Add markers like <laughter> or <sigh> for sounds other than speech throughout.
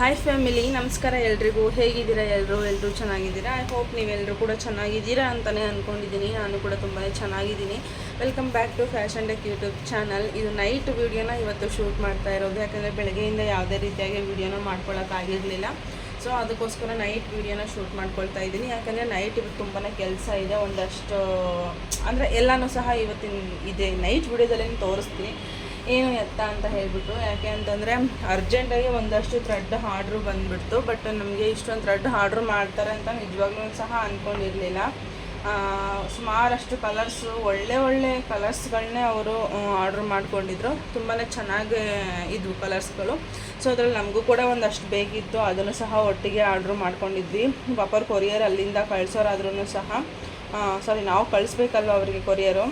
Hi family ನಮಸ್ಕಾರ ಎಲ್ರಿಗೂ. ಹೇಗಿದ್ದೀರಾ ಎಲ್ಲರೂ ಎಲ್ಲರೂ ಚೆನ್ನಾಗಿದ್ದೀರಾ? ಐ ಹೋಪ್ ನೀವೆಲ್ಲರೂ ಕೂಡ ಚೆನ್ನಾಗಿದ್ದೀರಾ ಅಂತಲೇ ಅಂದ್ಕೊಂಡಿದ್ದೀನಿ ನಾನು ಕೂಡ ತುಂಬಾ ಚೆನ್ನಾಗಿದ್ದೀನಿ. Welcome back to fashion tech YouTube channel ಇದು ನೈಟ್ ವೀಡಿಯೋನ ಇವತ್ತು ಶೂಟ್ ಮಾಡ್ತಾ ಇರೋದು. ಯಾಕಂದರೆ ಬೆಳಗ್ಗೆಯಿಂದ ಯಾವುದೇ ರೀತಿಯಾಗಿ ವೀಡಿಯೋನ ಮಾಡ್ಕೊಳ್ಳೋಕ್ಕಾಗಿರಲಿಲ್ಲ ಸೊ ಅದಕ್ಕೋಸ್ಕರ ನೈಟ್ ವೀಡಿಯೋನ ಶೂಟ್ ಮಾಡ್ಕೊಳ್ತಾ ಇದ್ದೀನಿ. ಯಾಕಂದರೆ ನೈಟ್ ಇವತ್ತು ತುಂಬಾ ಕೆಲಸ ಇದೆ. ಒಂದಷ್ಟು, ಅಂದರೆ ಎಲ್ಲನೂ ಸಹ ಇವತ್ತಿನ ಇದೆ. ನೈಟ್ ವೀಡಿಯೋದಲ್ಲಿ ತೋರಿಸ್ತೀನಿ. ಏನು ಎತ್ತ ಅಂತ ಹೇಳ್ಬಿಟ್ಟು, ಯಾಕೆ ಅಂತಂದರೆ ಅರ್ಜೆಂಟಾಗಿ ಒಂದಷ್ಟು ಥ್ರೆಡ್ ಆರ್ಡ್ರು ಬಂದುಬಿಡ್ತು ಬಟ್ ನಮಗೆ ಇಷ್ಟೊಂದು ಥ್ರೆಡ್ ಆರ್ಡ್ರ್ ಮಾಡ್ತಾರೆ ಅಂತ ನಿಜವಾಗ್ಲೂ ಸಹ ಅಂದ್ಕೊಂಡಿರಲಿಲ್ಲ ಸುಮಾರಷ್ಟು ಕಲರ್ಸು ಒಳ್ಳೆ ಒಳ್ಳೆ ಕಲರ್ಸ್ಗಳನ್ನೇ ಅವರು ಆರ್ಡ್ರ್ ಮಾಡ್ಕೊಂಡಿದ್ರು. ತುಂಬಾ ಚೆನ್ನಾಗಿ ಇದ್ವು ಕಲರ್ಸ್ಗಳು ಸೊ ಅದರಲ್ಲಿ ನಮಗೂ ಕೂಡ ಒಂದಷ್ಟು ಬೇಕಿತ್ತು. ಅದನ್ನು ಸಹ ಒಟ್ಟಿಗೆ ಆರ್ಡ್ರ್ ಮಾಡ್ಕೊಂಡಿದ್ವಿ. ವಾಪರ್ ಕೊರಿಯರ್ ಅಲ್ಲಿಂದ ಕಳ್ಸೋರಾದ್ರೂ ಸಹ ಸಾರಿ ನಾವು ಕಳಿಸ್ಬೇಕಲ್ವ ಅವರಿಗೆ ಕೊರಿಯರು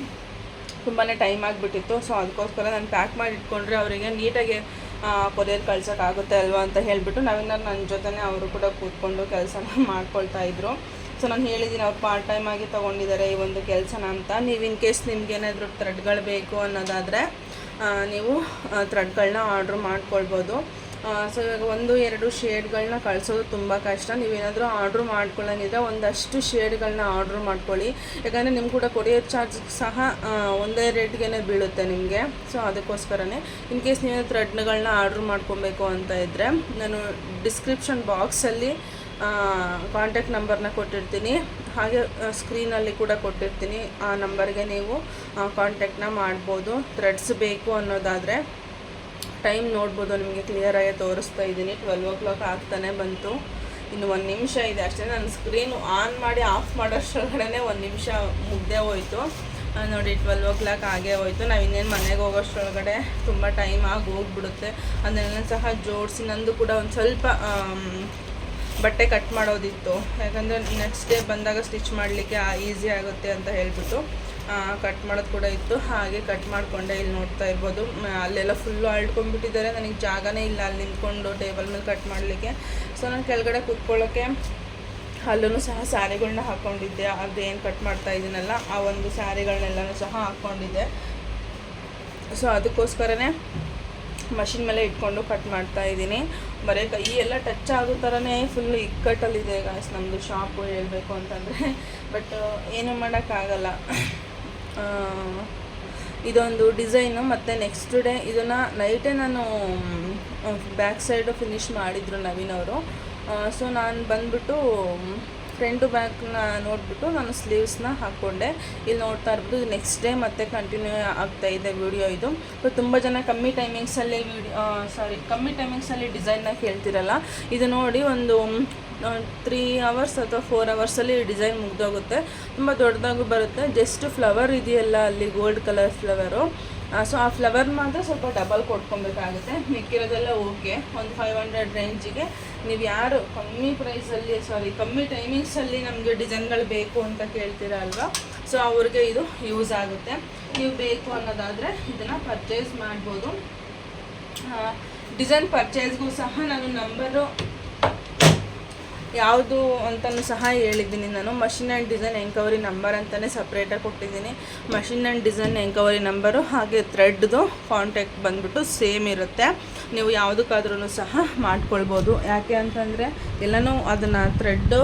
ತುಂಬಾ ಟೈಮ್ ಆಗಿಬಿಟ್ಟಿತ್ತು. ಸೊ ಅದಕ್ಕೋಸ್ಕರ ನಾನು ಪ್ಯಾಕ್ ಮಾಡಿ ಇಟ್ಕೊಂಡ್ರೆ ಅವರಿಗೆ ನೀಟಾಗಿ ಕೊರಿಯರ್ ಕಳ್ಸೋಕ್ಕಾಗುತ್ತೆ ಅಲ್ವಾ ಅಂತ ಹೇಳಿಬಿಟ್ಟು ನಾವಿನ್ನ ನನ್ನ ಜೊತೆನೇ ಅವರು ಕೂಡ ಕೂತ್ಕೊಂಡು ಕೆಲಸನ <laughs> ಮಾಡ್ಕೊಳ್ತಾ ಇದ್ರು. ಸೊ ನಾನು ಹೇಳಿದ್ದೀನಿ ಅವ್ರು ಪಾರ್ಟ್ ಟೈಮ್ ಆಗಿ ತೊಗೊಂಡಿದ್ದಾರೆ ಈ ಒಂದು ಕೆಲಸನ ಅಂತ. ನೀವು ಇನ್ ಕೇಸ್ ನಿಮ್ಗೆ ಏನಾದರೂ ಥ್ರೆಡ್ಗಳು ಬೇಕು ಅನ್ನೋದಾದರೆ ನೀವು ಥ್ರೆಡ್ಗಳನ್ನ ಆರ್ಡ್ರ್ ಮಾಡ್ಕೊಳ್ಬೋದು. ಸೊ ಇವಾಗ ಒಂದು, ಎರಡು ಶೇಡ್ಗಳನ್ನ ಕಳಿಸೋದು ತುಂಬ ಕಷ್ಟ. ನೀವೇನಾದರೂ ಆರ್ಡ್ರ್ ಮಾಡ್ಕೊಳ್ಳೋಂಗಿದ್ರೆ ಒಂದಷ್ಟು ಶೇಡ್ಗಳನ್ನ ಆರ್ಡ್ರ್ ಮಾಡ್ಕೊಳ್ಳಿ. ಯಾಕಂದರೆ ನಿಮ್ಗೆ ಕೂಡ ಕೊರಿಯರ್ ಚಾರ್ಜ್ ಸಹ ಒಂದೇ ರೇಟ್ಗೆ ಬೀಳುತ್ತೆ ನಿಮಗೆ. ಸೊ ಅದಕ್ಕೋಸ್ಕರನೇ ಇನ್ ಕೇಸ್ ನೀವು ಥ್ರೆಡ್ಗಳನ್ನ ಆರ್ಡ್ರ್ ಮಾಡ್ಕೊಬೇಕು ಅಂತ ಇದ್ದರೆ ನಾನು ಡಿಸ್ಕ್ರಿಪ್ಷನ್ ಬಾಕ್ಸಲ್ಲಿ ಕಾಂಟ್ಯಾಕ್ಟ್ ನಂಬರ್ನ ಕೊಟ್ಟಿರ್ತೀನಿ. ಹಾಗೆ ಸ್ಕ್ರೀನಲ್ಲಿ ಕೂಡ ಕೊಟ್ಟಿರ್ತೀನಿ. ಆ ನಂಬರ್ಗೆ ನೀವು ಕಾಂಟ್ಯಾಕ್ಟ್ನ ಮಾಡ್ಬೋದು. ಥ್ರೆಡ್ಸ್ ಬೇಕು ಅನ್ನೋದಾದರೆ. ಟೈಮ್ ನೋಡ್ಬೋದು, ನಿಮಗೆ ಕ್ಲಿಯರಾಗಿ ತೋರಿಸ್ತಾ ಇದ್ದೀನಿ. ಟ್ವೆಲ್ವ್ ಓ ಕ್ಲಾಕ್ ಆಗ್ತಾನೆ ಬಂತು. ಇನ್ನು ಒಂದು ನಿಮಿಷ ಇದೆ ಅಷ್ಟೇ. ನಾನು ಸ್ಕ್ರೀನ್ ಆನ್ ಮಾಡಿ ಆಫ್ ಮಾಡೋಷ್ಟರೊಳಗಡೆ ಒಂದು ನಿಮಿಷ ಮುಗ್ದೇ ಹೋಯ್ತು. ನೋಡಿ ಟ್ವೆಲ್ವ್ ಓ ಕ್ಲಾಕ್ ಆಗೇ ಹೋಯ್ತು. ನಾವು ಇನ್ನೇನು ಮನೆಗೆ ಹೋಗೋಷ್ಟರೊಳಗಡೆ ತುಂಬ ಟೈಮ್ ಆಗಿ ಹೋಗ್ಬಿಡುತ್ತೆ. ಅದನ್ನೆಲ್ಲ ಸಹ ಜೋಡಿಸಿ, ನಂದು ಕೂಡ ಒಂದು ಸ್ವಲ್ಪ ಬಟ್ಟೆ ಕಟ್ ಮಾಡೋದಿತ್ತು. ಯಾಕಂದರೆ ನೆಕ್ಸ್ಟ್ ಡೇ ಬಂದಾಗ ಸ್ಟಿಚ್ ಮಾಡಲಿಕ್ಕೆ ಈಸಿ ಆಗುತ್ತೆ ಅಂತ ಹೇಳ್ಬಿಟ್ಟು. ಕಟ್ ಮಾಡೋದು ಕೂಡ ಇತ್ತು. ಹಾಗೆ ಕಟ್ ಮಾಡಿಕೊಂಡೆ ಇಲ್ಲಿ ನೋಡ್ತಾ ಇರ್ಬೋದು. ಅಲ್ಲೆಲ್ಲ ಫುಲ್ಲು ಅಳ್ಕೊಂಡ್ಬಿಟ್ಟಿದ್ದಾರೆ. ನನಗೆ ಜಾಗನೇ ಇಲ್ಲ ಅಲ್ಲಿ ನಿಂತ್ಕೊಂಡು ಟೇಬಲ್ ಮೇಲೆ ಕಟ್ ಮಾಡಲಿಕ್ಕೆ. ಸೊ ನಾನು ಕೆಳಗಡೆ ಕೂತ್ಕೊಳ್ಳೋಕ್ಕೆ ಅಲ್ಲೂ ಸಹ ಸ್ಯಾರಿಗಳನ್ನ ಹಾಕ್ಕೊಂಡಿದ್ದೆ ಅದೇನು ಕಟ್ ಮಾಡ್ತಾ ಇದ್ದೀನಲ್ಲ ಆ ಒಂದು ಸ್ಯಾರಿಗಳನ್ನೆಲ್ಲನೂ ಸಹ ಹಾಕ್ಕೊಂಡಿದ್ದೆ ಸೊ ಅದಕ್ಕೋಸ್ಕರನೇ ಮಷಿನ್ ಮೇಲೆ ಇಟ್ಕೊಂಡು ಕಟ್ ಮಾಡ್ತಾ ಇದ್ದೀನಿ ಬರೀ ಕೈ ಎಲ್ಲ ಟಚ್ ಆಗೋ ಥರನೇ ಫುಲ್ ಇಕ್ಕಟ್ಟಲ್ಲಿದೆ ಗಾಯ್ಸ್ ನಮ್ಮದು ಶಾಪು ಹೇಳಬೇಕು ಅಂತಂದರೆ. ಬಟ್ ಏನೂ ಮಾಡೋಕ್ಕಾಗಲ್ಲ. ಇದೊಂದು ಡಿಸೈನು ಮತ್ತು ನೆಕ್ಸ್ಟ್ ಡೇ ಇದನ್ನು ನೈಟೇ ನಾನು ಬ್ಯಾಕ್ ಸೈಡು ಫಿನಿಶ್ ಮಾಡಿದರು ನವೀನ್ ಅವರು. ಸೊ ನಾನು ಬಂದುಬಿಟ್ಟು ಫ್ರಂಟು ಬ್ಯಾಕ್ನ ನೋಡಿಬಿಟ್ಟು ನಾನು ಸ್ಲೀವ್ಸ್ನ ಹಾಕ್ಕೊಂಡೆ ಇಲ್ಲಿ ನೋಡ್ತಾ ಇರ್ಬೋದು ನೆಕ್ಸ್ಟ್ ಡೇ ಮತ್ತೆ ಕಂಟಿನ್ಯೂ ಆಗ್ತಾ ಇದೆ ವಿಡಿಯೋ ಇದು. ಸೊ ತುಂಬ ಜನ ಕಮ್ಮಿ ಟೈಮಿಂಗ್ಸಲ್ಲಿ ವಿಡಿಯೋ ಸಾರಿ ಕಮ್ಮಿ ಟೈಮಿಂಗ್ಸಲ್ಲಿ ಡಿಸೈನ್ನ ಕೇಳ್ತಿರಲ್ಲ. ಇದು ನೋಡಿ ಒಂದು ತ್ರೀ ಅವರ್ಸ್ ಅಥವಾ ಫೋರ್ ಅವರ್ಸಲ್ಲಿ ಡಿಸೈನ್ ಮುಗ್ದೋಗುತ್ತೆ. ತುಂಬ ದೊಡ್ಡದಾಗೂ ಬರುತ್ತೆ. ಜಸ್ಟ್ ಫ್ಲವರ್ ಇದೆಯಲ್ಲ ಅಲ್ಲಿ ಗೋಲ್ಡ್ ಕಲರ್ ಫ್ಲವರು ಸೊ ಆ ಫ್ಲವರ್ ಮಾತ್ರ ಸ್ವಲ್ಪ ಡಬಲ್ ಕೊಟ್ಕೊಬೇಕಾಗುತ್ತೆ. ಮಿಕ್ಕಿರೋದೆಲ್ಲ ಓಕೆ ಒಂದು ಫೈವ್ ಹಂಡ್ರೆಡ್ ರೇಂಜಿಗೆ ನೀವು ಯಾರು ಕಮ್ಮಿ ಪ್ರೈಸಲ್ಲಿ ಸಾರಿ ಕಮ್ಮಿ ಟೈಮಿಂಗ್ಸಲ್ಲಿ ನಮಗೆ ಡಿಸೈನ್ಗಳು ಬೇಕು ಅಂತ ಕೇಳ್ತೀರ ಅಲ್ವಾ? ಸೊ ಅವ್ರಿಗೆ ಇದು ಯೂಸ್ ಆಗುತ್ತೆ. ನೀವು ಬೇಕು ಅನ್ನೋದಾದರೆ ಇದನ್ನು ಪರ್ಚೇಸ್ ಮಾಡ್ಬೋದು. ಡಿಸೈನ್ ಪರ್ಚೇಸ್ಗೂ ಸಹ ನಾನು ನಂಬರು ಯಾವುದು ಅಂತಲೂ ಸಹ ಹೇಳಿದ್ದೀನಿ. ನಾನು machine and design enquiry number ಅಂತಲೇ ಸಪ್ರೇಟಾಗಿ ಕೊಟ್ಟಿದ್ದೀನಿ. Machine and design enquiry number ಹಾಗೆ ಥ್ರೆಡ್ದು ಕಾಂಟ್ಯಾಕ್ಟ್ ಬಂದ್ಬಿಟ್ಟು ಸೇಮ್ ಇರುತ್ತೆ. ನೀವು ಯಾವುದಕ್ಕಾದ್ರೂ ಸಹ ಮಾಡ್ಕೊಳ್ಬೋದು. ಯಾಕೆ ಅಂತಂದರೆ ಎಲ್ಲನೂ ಅದನ್ನು ಥ್ರೆಡ್ಡು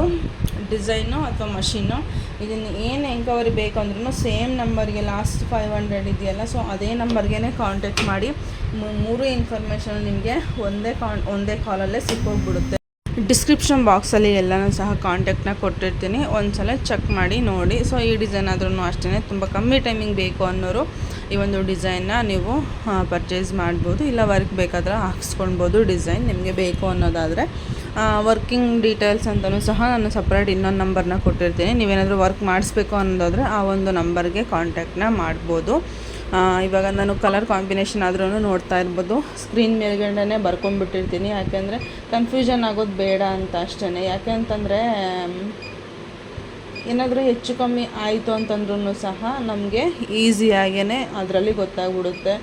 ಡಿಸೈನು ಅಥವಾ ಮಷಿನ್ನು ಇದನ್ನು ಏನು ಎಂಕವರಿ ಬೇಕು ಅಂದ್ರೂ ಸೇಮ್ ನಂಬರ್ಗೆ ಲಾಸ್ಟ್ ಫೈವ್ ಹಂಡ್ರೆಡ್ ಇದೆಯಲ್ಲ ಸೊ ಅದೇ ನಂಬರ್ಗೆ ಕಾಂಟ್ಯಾಕ್ಟ್ ಮಾಡಿ ಮೂರು ಇನ್ಫಾರ್ಮೇಷನ್ ನಿಮಗೆ ಒಂದೇ ಕಾನ್ ಒಂದೇ ಕಾಲಲ್ಲೇ ಸಿಕ್ಕೋಗ್ಬಿಡುತ್ತೆ. ಡಿಸ್ಕ್ರಿಪ್ಷನ್ ಬಾಕ್ಸಲ್ಲಿ ಎಲ್ಲನೂ ಸಹ ಕಾಂಟ್ಯಾಕ್ಟ್ನ ಕೊಟ್ಟಿರ್ತೀನಿ. ಒಂದ್ಸಲ ಚೆಕ್ ಮಾಡಿ ನೋಡಿ. ಸೊ ಈ ಡಿಸೈನ್ ಆದ್ರೂ ಅಷ್ಟೇ ತುಂಬ ಕಮ್ಮಿ ಟೈಮಿಂಗ್ ಬೇಕು ಅನ್ನೋರು ಈ ಒಂದು ಡಿಸೈನ್ನ ನೀವು ಪರ್ಚೇಸ್ ಮಾಡ್ಬೋದು. ಇಲ್ಲ ವರ್ಕ್ ಬೇಕಾದ್ರೆ ಹಾಕ್ಸ್ಕೊಳ್ಬೋದು ಡಿಸೈನ್ ನಿಮಗೆ ಬೇಕು ಅನ್ನೋದಾದರೆ. ವರ್ಕಿಂಗ್ ಡೀಟೇಲ್ಸ್ ಅಂತಲೂ ಸಹ ನಾನು ಸಪ್ರೇಟ್ ಇನ್ನೊಂದು ನಂಬರ್ನ ಕೊಟ್ಟಿರ್ತೀನಿ. ನೀವೇನಾದರೂ ವರ್ಕ್ ಮಾಡಿಸ್ಬೇಕು ಅನ್ನೋದಾದರೆ ಆ ಒಂದು ನಂಬರ್ಗೆ ಕಾಂಟ್ಯಾಕ್ಟ್ನ ಮಾಡ್ಬೋದು. ಇವಾಗ ನಾನು ಕಲರ್ ಕಾಂಬಿನೇಷನ್ ಆದ್ರೂ ನೋಡ್ತಾ ಇರ್ಬೋದು. ಸ್ಕ್ರೀನ್ ಮೇಲ್ಗಡೆನೇ ಬರ್ಕೊಂಡ್ಬಿಟ್ಟಿರ್ತೀನಿ. ಯಾಕೆಂದರೆ ಕನ್ಫ್ಯೂಷನ್ ಆಗೋದು ಬೇಡ ಅಂತ ಅಷ್ಟೇ ಯಾಕೆ ಅಂತಂದರೆ ಏನಾದರೂ ಹೆಚ್ಚು ಕಮ್ಮಿ ಆಯಿತು ಅಂತಂದ್ರೂ ಸಹ ನಮಗೆ ಈಸಿಯಾಗೇ ಅದರಲ್ಲಿ ಗೊತ್ತಾಗ್ಬಿಡುತ್ತೆ.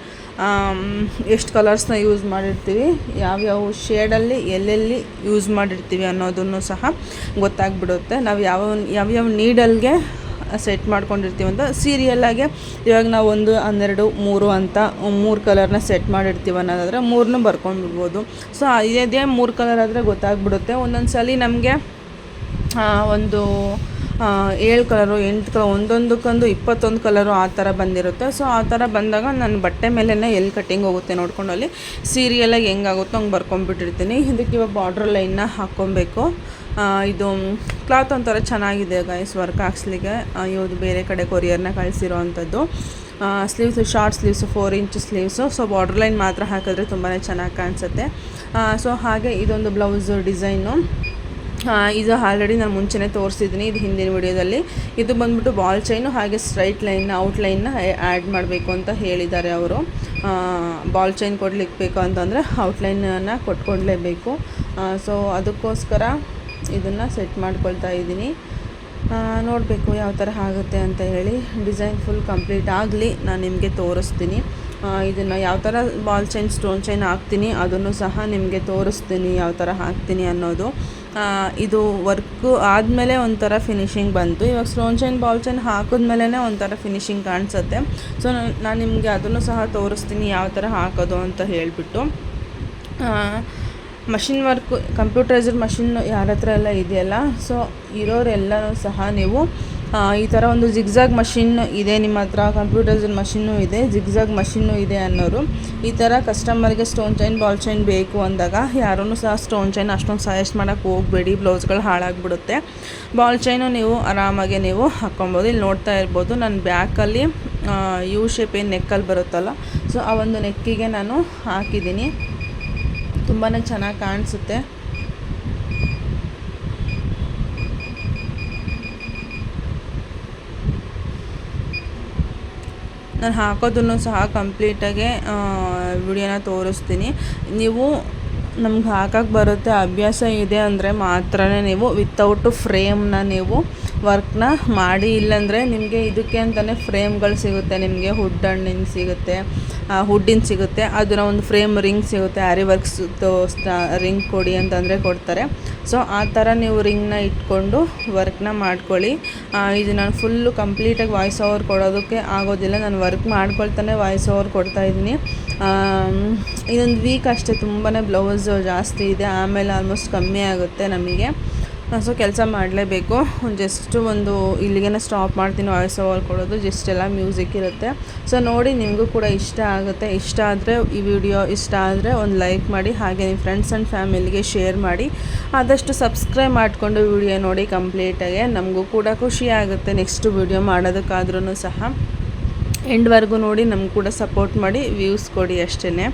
ಎಷ್ಟು ಕಲರ್ಸ್ನ ಯೂಸ್ ಮಾಡಿರ್ತೀವಿ, ಯಾವ್ಯಾವ ಶೇಡಲ್ಲಿ ಎಲ್ಲೆಲ್ಲಿ ಯೂಸ್ ಮಾಡಿರ್ತೀವಿ ಅನ್ನೋದನ್ನು ಸಹ ಗೊತ್ತಾಗ್ಬಿಡುತ್ತೆ. ನಾವು ಯಾವ, ಯಾವ್ಯಾವ ನೀಡಲ್ಗೆ ಸೆಟ್ ಮಾಡ್ಕೊಂಡಿರ್ತೀವಿ ಅಂತ. ಸೀರಿಯಲ್ಲಾಗೆ ಇವಾಗ ನಾವು ಒಂದು, ಹನ್ನೆರಡು, ಮೂರು ಅಂತ ಮೂರು ಕಲರ್ನ ಸೆಟ್ ಮಾಡಿರ್ತೀವಿ ಅನ್ನೋದಾದರೆ ಮೂರನ್ನೂ ಬರ್ಕೊಂಡ್ಬಿಡ್ಬೋದು. ಸೊ ಇದೇ ಮೂರು ಕಲರ್ ಆದರೆ ಗೊತ್ತಾಗ್ಬಿಡುತ್ತೆ. ಒಂದೊಂದು ಸಲ ನಮಗೆ ಒಂದು ಏಳು ಕಲರು, ಎಂಟು ಕಲರ್, ಒಂದೊಂದಕ್ಕೊಂದು ಇಪ್ಪತ್ತೊಂದು ಕಲರು ಆ ಥರ ಬಂದಿರುತ್ತೆ. ಸೊ ಆ ಥರ ಬಂದಾಗ ನಾನು ಬಟ್ಟೆ ಮೇಲೇ ಎಲ್ಲಿ ಕಟ್ಟಿಂಗ್ ಹೋಗುತ್ತೆ ನೋಡ್ಕೊಂಡು ಅಲ್ಲಿ ಸೀರಿಯಲಾಗಿ ಹೆಂಗಾಗುತ್ತೋ ಹಂಗೆ ಬರ್ಕೊಂಬಿಟ್ಟಿರ್ತೀನಿ ಇದಕ್ಕೆ ಇವಾಗ ಬಾರ್ಡ್ರ್ ಲೈನ್ನ ಹಾಕ್ಕೊಬೇಕು. ಇದು ಕ್ಲಾತ್ ಒಂಥರ ಚೆನ್ನಾಗಿದೆ ಗೈಸ್ ವರ್ಕ್ ಹಾಕ್ಸ್ಲಿಕ್ಕೆ. ಇವ್ದು ಬೇರೆ ಕಡೆ ಕೊರಿಯರ್ನ ಕಳಿಸಿರೋ ಅಂಥದ್ದು sleeves short sleeves four inch sleeves so border line ಮಾತ್ರ ಹಾಕಿದ್ರೆ ತುಂಬಾ ಚೆನ್ನಾಗಿ ಕಾಣಿಸುತ್ತೆ. ಸೊ ಹಾಗೆ ಇದೊಂದು ಬ್ಲೌಸು ಡಿಸೈನು ಇದು ಆಲ್ರೆಡಿ ನಾನು ಮುಂಚೆನೇ ತೋರಿಸಿದ್ದೀನಿ ಇದು ಹಿಂದಿನ ವಿಡಿಯೋದಲ್ಲಿ. ಇದು ಬಂದ್ಬಿಟ್ಟು ಬಾಲ್ ಚೈನು ಹಾಗೆ ಸ್ಟ್ರೈಟ್ ಲೈನ್ನ ಆ್ಯಡ್ ಮಾಡಬೇಕು ಅಂತ ಹೇಳಿದ್ದಾರೆ ಅವರು. ಬಾಲ್ ಚೈನ್ ಕೊಡ್ಲಿಕ್ಕೆ ಬೇಕು ಅಂತಂದರೆ ಔಟ್ಲೈನನ್ನು ಕೊಟ್ಕೊಡ್ಲೇಬೇಕು. ಸೊ ಅದಕ್ಕೋಸ್ಕರ ಇದನ್ನು ಸೆಟ್ ಮಾಡ್ಕೊಳ್ತಾ ಇದ್ದೀನಿ. ನೋಡಬೇಕು ಯಾವ ಥರ ಆಗುತ್ತೆ ಅಂತ ಹೇಳಿ. ಡಿಸೈನ್ ಫುಲ್ ಕಂಪ್ಲೀಟ್ ಆಗಲಿ ನಾನು ನಿಮಗೆ ತೋರಿಸ್ತೀನಿ. ಇದನ್ನು ಯಾವ ಥರ ಬಾಲ್ ಚೈನ್ ಸ್ಟೋನ್ ಚೈನ್ ಹಾಕ್ತೀನಿ ಅದನ್ನು ಸಹ ನಿಮಗೆ ತೋರಿಸ್ತೀನಿ ಯಾವ ಥರ ಹಾಕ್ತೀನಿ ಅನ್ನೋದು. ಇದು ವರ್ಕು ಆದಮೇಲೆ ಒಂಥರ ಫಿನಿಶಿಂಗ್ ಬಂತು. ಇವಾಗ ಸ್ಟೋನ್ ಚೈನ್ ಬಾಲ್ ಚೈನ್ ಹಾಕಿದ್ಮೇಲೆ ಒಂಥರ ಫಿನಿಶಿಂಗ್ ಕಾಣಿಸುತ್ತೆ. ಸೊ ನಾನು ನಿಮಗೆ ಅದನ್ನು ಸಹ ತೋರಿಸ್ತೀನಿ ಯಾವ ಥರ ಹಾಕೋದು ಅಂತ ಹೇಳಿಬಿಟ್ಟು. ಮಷಿನ್ ವರ್ಕು, ಕಂಪ್ಯೂಟರೈಸ್ಡ್ ಮಷಿನ್ ಯಾರ ಹತ್ರ ಎಲ್ಲ ಇದೆಯಲ್ಲ ಸೊ ಇರೋರೆಲ್ಲರೂ ಸಹ ನೀವು ಈ ಥರ ಒಂದು ಜಿಗ್ಜಾಗ್ ಮಷಿನ್ ಇದೆ ನಿಮ್ಮ ಹತ್ರ, ಕಂಪ್ಯೂಟರೈಸ್ಡ್ ಮಷಿನ್ನು ಇದೆ, ಜಿಗ್ಜಾಗ್ ಮಷಿನ್ನು ಇದೆ ಅನ್ನೋರು, ಈ ಥರ ಕಸ್ಟಮರ್ಗೆ ಸ್ಟೋನ್ ಚೈನ್, ಬಾಲ್ ಚೈನ್ ಬೇಕು ಅಂದಾಗ ಯಾರೂ ಸಹ ಸ್ಟೋನ್ ಚೈನ್ ಅಷ್ಟೊಂದು ಸಜೆಸ್ಟ್ ಮಾಡೋಕ್ಕೆ ಹೋಗಬೇಡಿ ಬ್ಲೌಸ್ಗಳು ಹಾಳಾಗ್ಬಿಡುತ್ತೆ. ಬಾಲ್ ಚೈನು ನೀವು ಆರಾಮಾಗಿ ನೀವು ಹಾಕ್ಕೊಬೋದು. ಇಲ್ಲಿ ನೋಡ್ತಾ ಇರ್ಬೋದು ನನ್ನ ಬ್ಯಾಕಲ್ಲಿ ಯು ಶೇಪ್ ಏನು ನೆಕ್ಕಲ್ಲಿ ಬರುತ್ತಲ್ಲ ಸೊ ಆ ಒಂದು ನೆಕ್ಕಿಗೆ ನಾನು ಹಾಕಿದ್ದೀನಿ. ತುಂಬಾ ಚೆನ್ನಾಗಿ ಕಾಣಿಸುತ್ತೆ. ನಾನು ಹಾಕೋದನ್ನು ಸಹ ಕಂಪ್ಲೀಟಾಗಿ ವಿಡಿಯೋನ ತೋರಿಸ್ತೀನಿ. ನೀವು ನಮ್ಗೆ ಹಾಕಕ್ಕೆ ಬರುತ್ತೆ, ಅಭ್ಯಾಸ ಇದೆ ಅಂದರೆ ಮಾತ್ರ ನೀವು ವಿತೌಟ್ ಫ್ರೇಮ್ನ ನೀವು ವರ್ಕ್ನ ಮಾಡಿ, ಇಲ್ಲಾಂದರೆ ನಿಮಗೆ ಇದಕ್ಕೆ ಅಂತಲೇ ಫ್ರೇಮ್ಗಳು ಸಿಗುತ್ತೆ. ನಿಮಗೆ ಹುಡ್ ಹಣ್ಣಿನ ಸಿಗುತ್ತೆ ಹುಡ್ಡಿನ ಸಿಗುತ್ತೆ ಅದರ ಒಂದು ಫ್ರೇಮ್ ರಿಂಗ್ ಸಿಗುತ್ತೆ ಆರಿ ವರ್ಕ್ಸ್ ರಿಂಗ್ ಕೊಡಿ ಅಂತಂದರೆ ಕೊಡ್ತಾರೆ. ಸೊ ಆ ಥರ ನೀವು ರಿಂಗ್ನ ಇಟ್ಕೊಂಡು ವರ್ಕ್ನ ಮಾಡ್ಕೊಳ್ಳಿ. ಇದು ನಾನು ಫುಲ್ಲು ಕಂಪ್ಲೀಟಾಗಿ ವಾಯ್ಸ್ ಓವರ್ ಕೊಡೋದಕ್ಕೆ ಆಗೋದಿಲ್ಲ. ನಾನು ವರ್ಕ್ ಮಾಡ್ಕೊಳ್ತಾನೆ ವಾಯ್ಸ್ ಓವರ್ ಕೊಡ್ತಾ ಇದ್ದೀನಿ. ಇದೊಂದು ವೀಕ್ ಅಷ್ಟೇ ತುಂಬಾ ಬ್ಲೌಸ್ ಜಾಸ್ತಿ ಇದೆ. ಆಮೇಲೆ ಆಲ್ಮೋಸ್ಟ್ ಕಮ್ಮಿ ಆಗುತ್ತೆ ನಮಗೆ. ಸೊ ಕೆಲಸ ಮಾಡಲೇಬೇಕು. ಜಸ್ಟ್ ಒಂದು ಇಲ್ಲಿಗೆ ಸ್ಟಾಪ್ ಮಾಡ್ತೀನಿ ವಾಯ್ಸ್ ಓವರ್ ಕೊಡೋದು ಜಸ್ಟ್ ಎಲ್ಲ ಮ್ಯೂಸಿಕ್ ಇರುತ್ತೆ. ಸೊ ನೋಡಿ ನಿಮಗೂ ಕೂಡ ಇಷ್ಟ ಆಗುತ್ತೆ. ಇಷ್ಟ ಆದರೆ ಈ ವಿಡಿಯೋ ಇಷ್ಟ ಆದರೆ ಒಂದು ಲೈಕ್ ಮಾಡಿ, ಹಾಗೆ ನಿಮ್ಮ ಫ್ರೆಂಡ್ಸ್ ಆ್ಯಂಡ್ ಫ್ಯಾಮಿಲಿಗೆ ಶೇರ್ ಮಾಡಿ. ಆದಷ್ಟು ಸಬ್ಸ್ಕ್ರೈಬ್ ಮಾಡಿಕೊಂಡು ವಿಡಿಯೋ ನೋಡಿ ಕಂಪ್ಲೀಟಾಗಿ ನಮಗೂ ಕೂಡ ಖುಷಿ ಆಗುತ್ತೆ ನೆಕ್ಸ್ಟ್ ವಿಡಿಯೋ ಮಾಡೋದಕ್ಕಾದ್ರೂ ಸಹ. ಎಂಡ್ವರೆಗೂ ನೋಡಿ ನಮ್ಗೆ ಕೂಡ ಸಪೋರ್ಟ್ ಮಾಡಿ ವ್ಯೂಸ್ ಕೊಡಿ ಅಷ್ಟೇ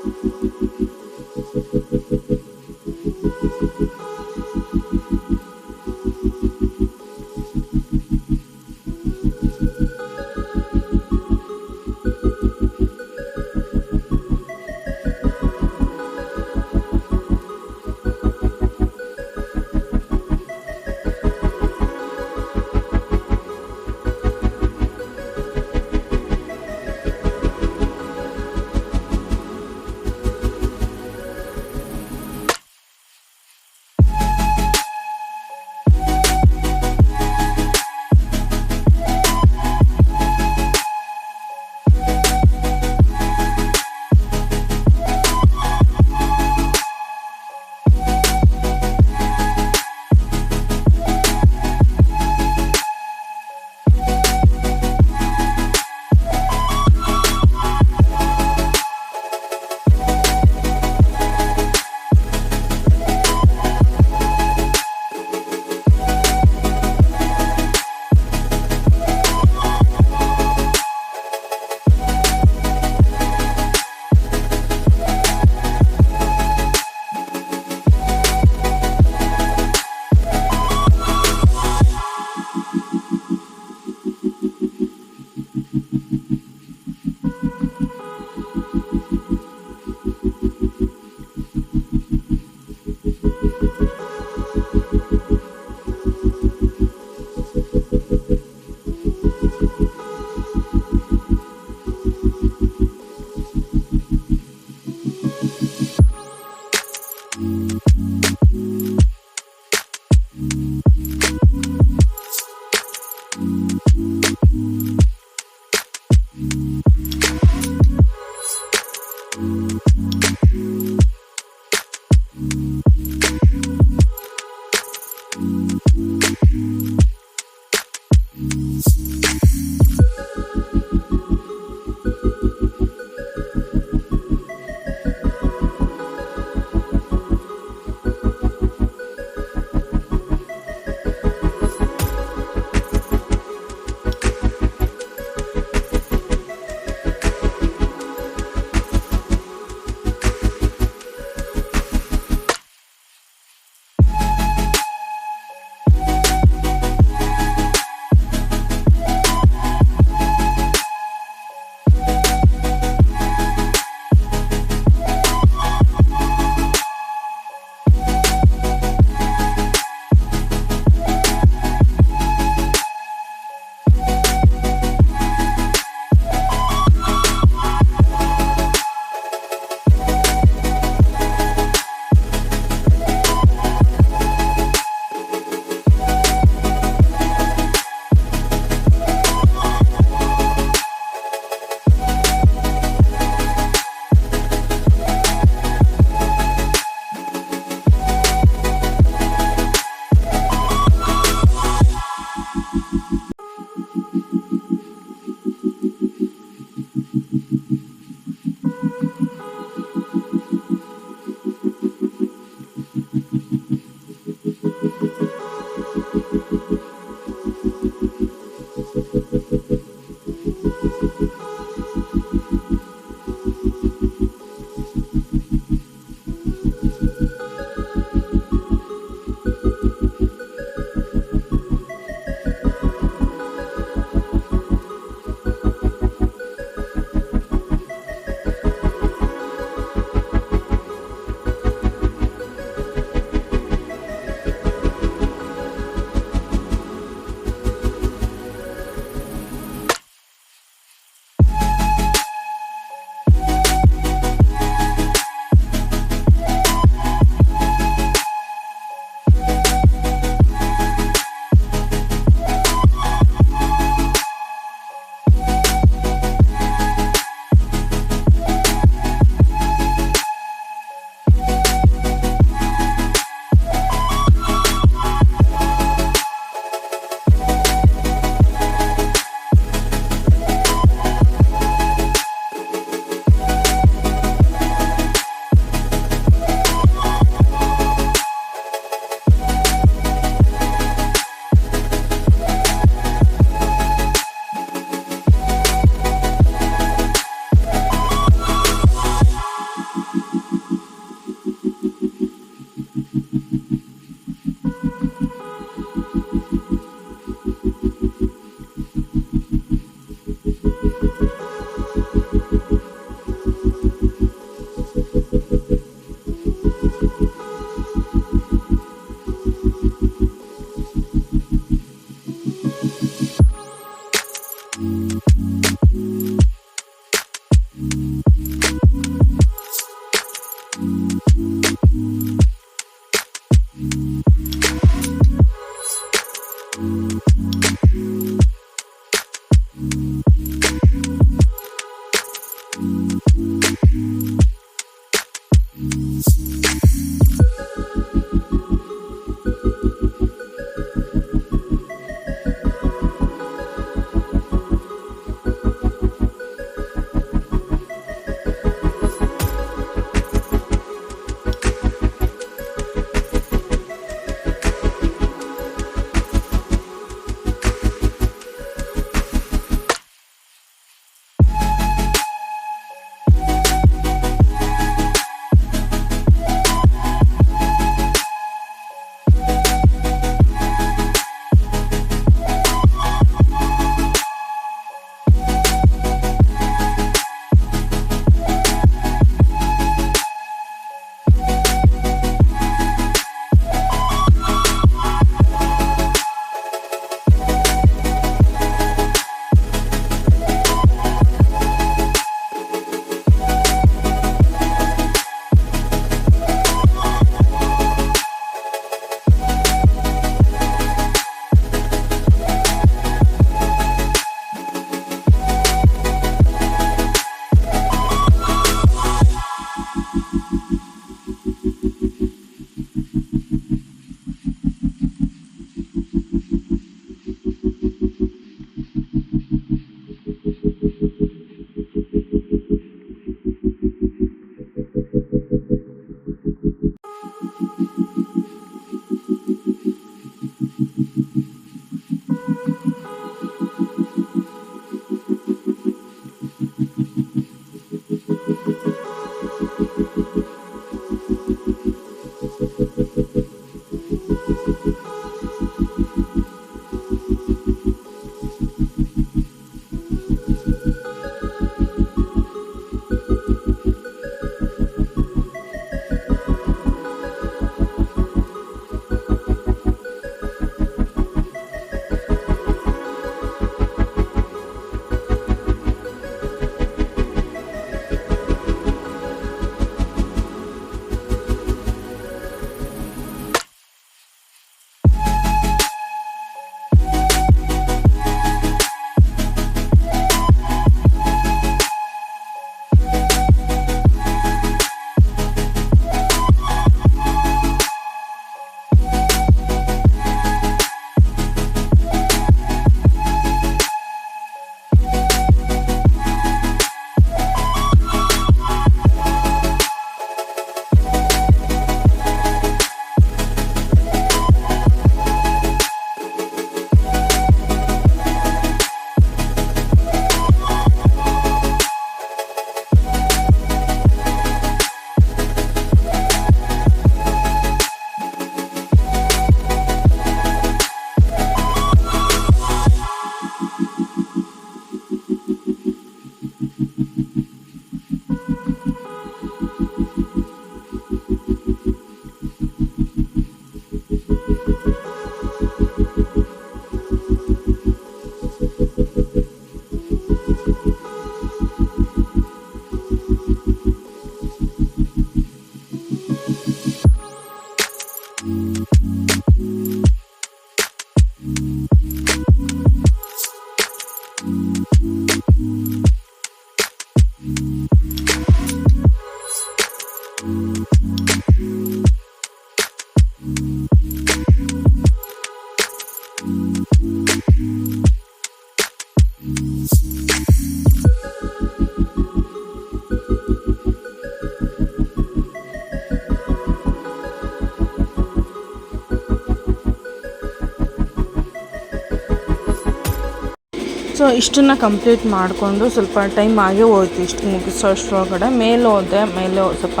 ಸೊ ಇಷ್ಟನ್ನು ಕಂಪ್ಲೀಟ್ ಮಾಡಿಕೊಂಡು ಸ್ವಲ್ಪ ಟೈಮ್ ಆಗೇ ಹೋಯ್ತು. ಇಷ್ಟು ಮುಗಿಸೋ ಅಷ್ಟರೊಳಗಡೆ ಮೇಲೆ ಹೋದೆ. ಮೇಲೆ ಸ್ವಲ್ಪ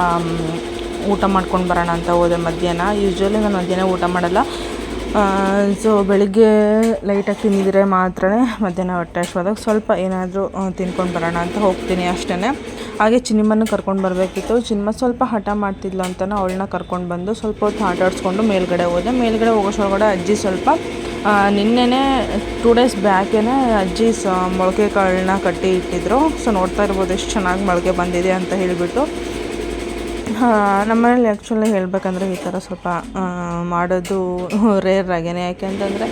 ಊಟ ಮಾಡ್ಕೊಂಡು ಬರೋಣ ಅಂತ ಹೋದೆ ಮಧ್ಯಾಹ್ನ. ಯೂಶ್ವಲಿ ನಾನು ಮಧ್ಯಾಹ್ನ ಊಟ ಮಾಡಲ್ಲ. ಸೊ ಬೆಳಿಗ್ಗೆ ಲೈಟಾಗಿ ತಿಂದಿದ್ರೆ ಮಾತ್ರ ಮಧ್ಯಾಹ್ನ ಹೊಟ್ಟೆ ಹೋದಾಗ ಸ್ವಲ್ಪ ಏನಾದರೂ ತಿನ್ಕೊಂಡು ಬರೋಣ ಅಂತ ಹೋಗ್ತೀನಿ ಅಷ್ಟೇ ಹಾಗೆ ಚಿನಿಮನ್ನು ಕರ್ಕೊಂಡು ಬರಬೇಕಿತ್ತು. ಚಿನ್ಮ ಸ್ವಲ್ಪ ಹಠ ಮಾಡ್ತಿದ್ಲು ಅಂತಲೇ ಅವಳನ್ನ ಕರ್ಕೊಂಡು ಬಂದು ಸ್ವಲ್ಪ ಹೊತ್ತು ಆಟ ಆಡಿಸ್ಕೊಂಡು ಮೇಲ್ಗಡೆ ಹೋದೆ. ಮೇಲ್ಗಡೆ ಹೋಗೋಷ್ಟೊಳಗಡೆ ಅಜ್ಜಿ ಸ್ವಲ್ಪ ನಿನ್ನೆನೇ ಟೂ ಡೇಸ್ ಬ್ಯಾಕೇ ಅಜ್ಜಿ ಸ ಮೊಳಕೆ ಕಾಳನ್ನ ಕಟ್ಟಿ ಇಟ್ಟಿದ್ರು. ಸೊ ನೋಡ್ತಾ ಇರ್ಬೋದು ಎಷ್ಟು ಚೆನ್ನಾಗಿ ಮೊಳಕೆ ಬಂದಿದೆ ಅಂತ ಹೇಳಿಬಿಟ್ಟು. ನಮ್ಮನೇಲಿ ಆ್ಯಕ್ಚುಲಿ ಹೇಳಬೇಕಂದ್ರೆ ಈ ಥರ ಸ್ವಲ್ಪ ಮಾಡೋದು <laughs> ರೇರ್ ಆಗೇನೆ. ಯಾಕೆಂತಂದರೆ